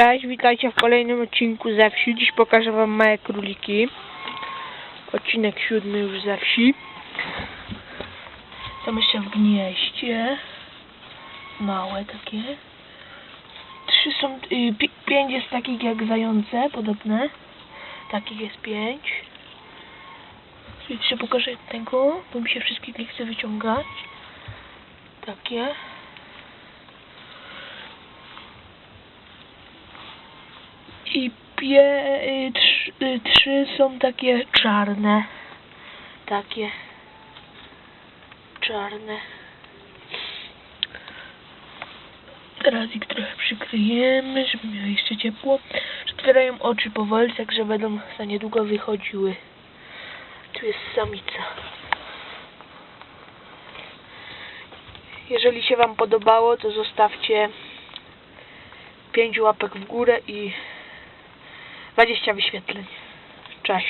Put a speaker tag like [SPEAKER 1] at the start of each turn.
[SPEAKER 1] Cześć, witajcie w kolejnym odcinku ze wsi. Dziś pokażę wam małe króliki. Odcinek siódmy już ze wsi. Są jeszcze w gnieździe. Małe takie. Trzy są, y, pi, pięć jest takich jak zające, podobne. Takich jest pięć. Jeszcze pokażę tego, bo mi się wszystkich nie chce wyciągać. Takie. I pie, y, trzy, y, trzy są takie czarne. Takie. Czarne. Teraz ich trochę przykryjemy, żeby miały jeszcze ciepło. Otwierają oczy powoli, także będą za niedługo wychodziły. Tu jest samica. Jeżeli się Wam podobało, to zostawcie 5 łapek w górę i 20 wyświetleń. Cześć.